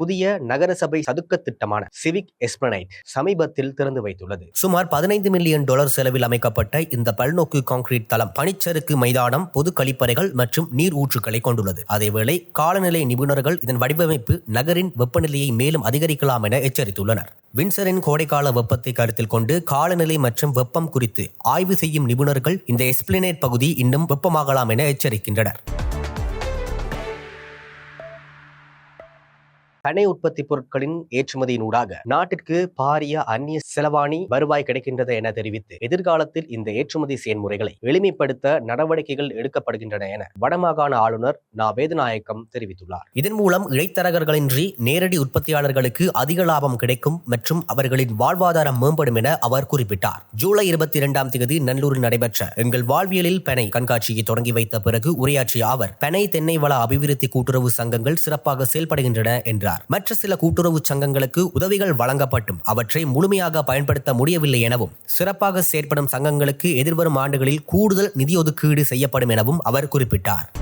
புதிய நகரசபை சதுக்க திட்டமான சிவிக் எஸ்பிளனைட் சமீபத்தில் திறந்து வைத்துள்ளது. சுமார் பதினைந்து மில்லியன் டாலர் செலவில் அமைக்கப்பட்ட இந்த பல்நோக்கு கான்கிரீட் தளம் பனிச்சறுக்கு மைதானம் பொது கழிப்பறைகள் மற்றும் நீர் ஊற்றுகளை கொண்டுள்ளது. அதேவேளை காலநிலை நிபுணர்கள் இதன் வடிவமைப்பு நகரின் வெப்பநிலையை மேலும் அதிகரிக்கலாம் என எச்சரித்துள்ளனர். வின்சரின் கோடைக்கால வெப்பத்தை கருத்தில் கொண்டு காலநிலை மற்றும் வெப்பம் குறித்து ஆய்வு செய்யும் நிபுணர்கள் இந்த எஸ்பிளினேட் பகுதி இன்னும் வெப்பமாகலாம் என எச்சரிக்கின்றனர். பனை உற்பத்தி பொருட்களின் ஏற்றுமதியினூடாக நாட்டிற்கு பாரிய அந்நிய செலவாணி வருவாய் கிடைக்கின்றது என தெரிவித்து எதிர்காலத்தில் இந்த ஏற்றுமதி செயல்முறைகளை எளிமைப்படுத்த நடவடிக்கைகள் எடுக்கப்படுகின்றன என வடமாகாண ஆளுநர் நா. வேதநாயக்கம் தெரிவித்துள்ளார். இதன் மூலம் இடைத்தரகர்களின்றி நேரடி உற்பத்தியாளர்களுக்கு அதிக லாபம் கிடைக்கும் மற்றும் அவர்களின் வாழ்வாதாரம் மேம்படும் என அவர் குறிப்பிட்டார். ஜூலை இருபத்தி இரண்டாம் தேதி நல்லூரில் நடைபெற்ற எங்கள் வாழ்வியலில் பெனை கண்காட்சியை தொடங்கி வைத்த பிறகு உரையாற்றிய அவர் பெனை தென்னை வள அபிவிருத்தி கூட்டுறவு சங்கங்கள் சிறப்பாக செயல்படுகின்றன என்றார். மற்ற சில கூட்டுறவு சங்கங்களுக்கு உதவிகள் வழங்கப்பட்டும். அவற்றை முழுமையாக பயன்படுத்த முடியவில்லை எனவும் சிறப்பாக செயற்படும் சங்கங்களுக்கு எதிர்வரும் ஆண்டுகளில் கூடுதல் நிதி ஒதுக்கீடு செய்யப்படும் எனவும் அவர் குறிப்பிட்டார்.